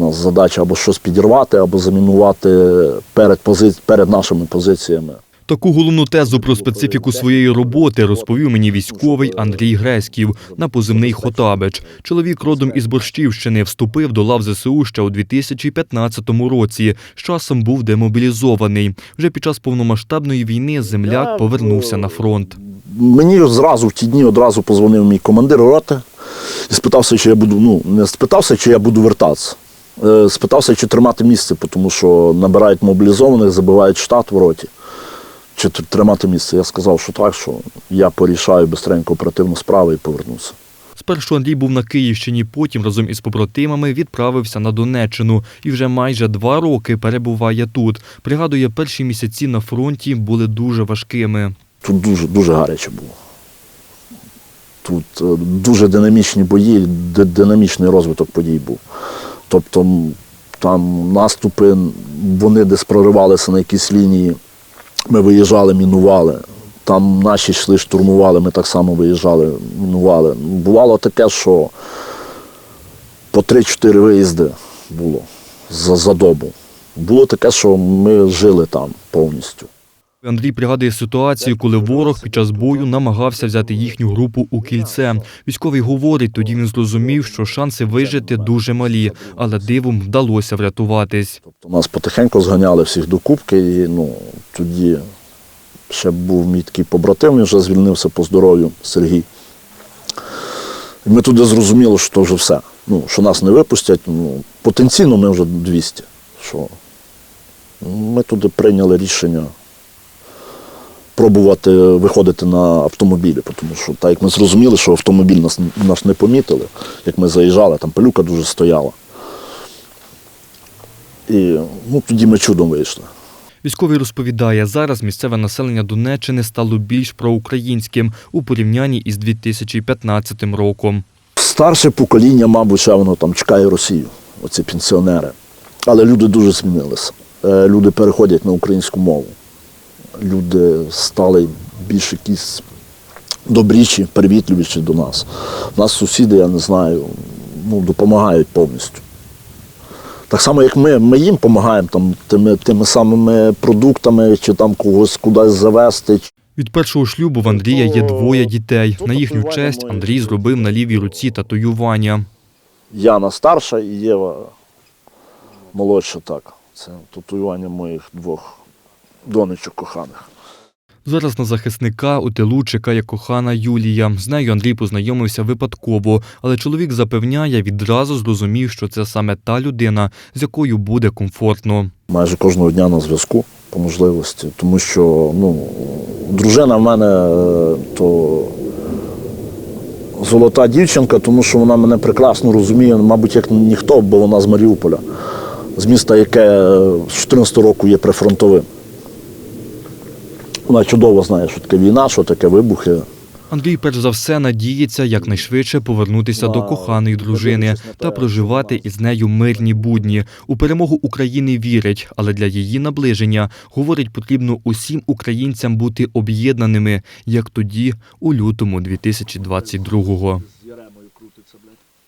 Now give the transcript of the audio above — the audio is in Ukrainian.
У нас задача або щось підірвати, або замінувати перед, пози... перед нашими позиціями. Таку головну тезу про специфіку своєї роботи розповів мені військовий Андрій Греськів на позивний Хотабич. Чоловік родом із Борщівщини вступив до лав ЗСУ ще у 2015 році. З часом був демобілізований. Вже під час повномасштабної війни земляк повернувся на фронт. Мені зразу в ті дні одразу позвонив мій командир роти і спитався, чи я буду, ну, не спитався, чи я буду вертатися. Е, Спитався, чи тримати місце, тому що набирають мобілізованих, забивають штат в роті. Чи тримати місце. Я сказав, що так, що я порішаю бистренько оперативну справу і повернуся. Спершу Андрій був на Київщині, потім разом із побратимами відправився на Донеччину і вже майже два роки перебуває тут. Пригадує, перші місяці на фронті були дуже важкими. Тут дуже, дуже гаряче було. Тут е, дуже динамічні бої, динамічний розвиток подій був. Тобто там наступи, вони десь проривалися на якісь лінії, ми виїжджали, мінували. Там наші йшли, штурмували, ми так само виїжджали, мінували. Бувало таке, що по 3-4 виїзди було за, за добу. Було таке, що ми жили там повністю. Андрій пригадує ситуацію, коли ворог під час бою намагався взяти їхню групу у кільце. Військовий говорить, тоді він зрозумів, що шанси вижити дуже малі, але дивом вдалося врятуватись. Тобто нас потихеньку зганяли всіх до кубки, і ну, тоді ще був мій такий побратим, він вже звільнився по здоров'ю Сергій. І ми туди зрозуміли, що вже все. Ну, що нас не випустять, ну, потенційно ми вже 200. Що ми туди прийняли рішення пробувати виходити на автомобілі, тому що так як ми зрозуміли, що автомобіль нас, нас не помітили, як ми заїжджали, там пилюка дуже стояла. І ну, тоді ми чудом вийшли. Військовий розповідає, зараз місцеве населення Донеччини стало більш проукраїнським у порівнянні із 2015 роком. Старше покоління, мабуть, ще воно там чекає Росію, оці пенсіонери. Але люди дуже змінилися. Е, Люди переходять на українську мову. Люди стали більш якісь добріші, привітливіші до нас. У нас сусіди, я не знаю, ну, допомагають повністю. Так само, як ми, ми їм допомагаємо там, тими, тими самими продуктами, чи там когось кудись завести, Від першого шлюбу в Андрія є двоє дітей. На їхню честь Андрій зробив на лівій руці татуювання. Яна старша і Єва молодша так. Це татуювання моїх двох донечок коханих. Зараз на захисника у тилу чекає кохана Юлія. З нею Андрій познайомився випадково, але чоловік запевняє, відразу зрозумів, що це саме та людина, з якою буде комфортно. Майже кожного дня на зв'язку по можливості, тому що ну, дружина в мене е, то золота дівчинка, тому що вона мене прекрасно розуміє, мабуть, як ніхто, бо вона з Маріуполя, з міста, яке е, з 14 року є прифронтовим. Вона чудово знає, що таке війна, що таке вибухи. Андрій перш за все надіється якнайшвидше повернутися до коханої дружини та проживати із нею мирні будні. У перемогу України вірить, але для її наближення говорить, потрібно усім українцям бути об'єднаними, як тоді, у лютому 2022-го.